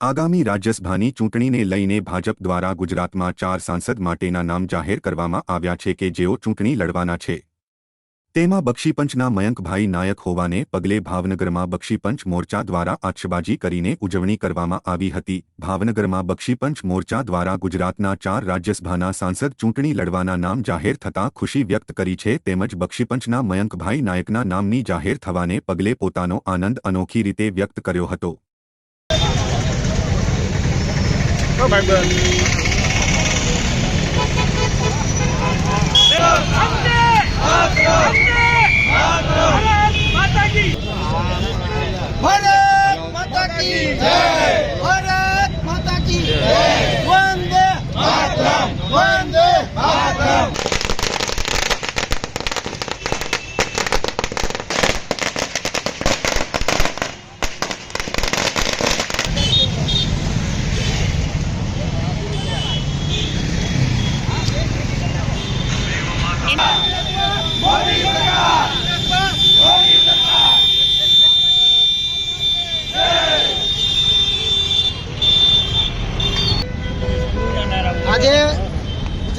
આગામી રાજ્યસભાની ચૂંટણીને લઈને ભાજપ દ્વારા ગુજરાતમાં ચાર સાંસદ માટેના નામ જાહેર કરવામાં આવ્યા છે કે જેઓ ચૂંટણી લડવાના છે. તેમાં બક્ષીપંચના મયંકભાઈ નાયક હોવાને પગલે ભાવનગરમાં બક્ષીપંચ મોરચા દ્વારા આતશબાજી કરીને ઉજવણી કરવામાં આવી હતી. ભાવનગરમાં બક્ષીપંચ મોરચા દ્વારા ગુજરાતના ચાર રાજ્યસભાના સાંસદ ચૂંટણી લડવાના નામ જાહેર થતાં ખુશી વ્યક્ત કરી છે તેમજ બક્ષીપંચના મયંકભાઈ નાયકના નામની જાહેર થવાને પગલે પોતાનો આનંદ અનોખી રીતે વ્યક્ત કર્યો હતો. các bạn bè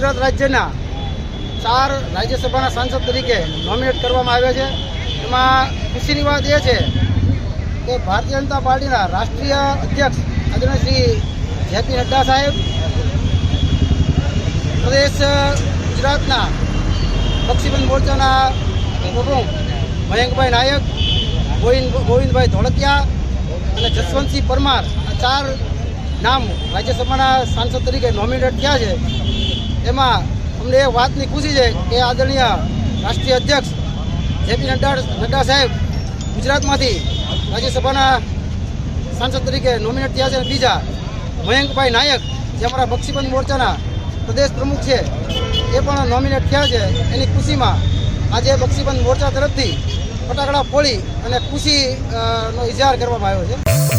ગુજરાત રાજ્યના ચાર રાજ્યસભાના સાંસદ તરીકે નોમિનેટ કરવામાં આવ્યા છે. એમાં ખુશીની વાત એ છે કે ભારતીય જનતા પાર્ટીના રાષ્ટ્રીય અધ્યક્ષ આદરણીય શ્રી જેપી નડ્ડા સાહેબ પ્રદેશ, ગુજરાતના પક્ષીબંધ મોરચાના પ્રમુખ મયંકભાઈ નાયક, ગોવિંદ, ગોવિંદભાઈ ધોળકિયા અને જસવંતસિંહ પરમાર આ ચાર નામ રાજ્યસભાના સાંસદ તરીકે નોમિનેટ થયા છે. એમાં અમને એ વાતની ખુશી છે કે આદરણીય રાષ્ટ્રીય અધ્યક્ષ જેપી નડ્ડા નડ્ડા સાહેબ ગુજરાતમાંથી રાજ્યસભાના સાંસદ તરીકે નોમિનેટ થયા છે અને બીજા મયંકભાઈ નાયક જે અમારા બક્ષીબંધ મોરચાના પ્રદેશ પ્રમુખ છે એ પણ નોમિનેટ થયા છે. એની ખુશીમાં આજે બક્ષીબંધ મોરચા તરફથી ફટાકડા ફોડી અને ખુશી અ, નો ઇજહાર કરવામાં આવ્યો છે.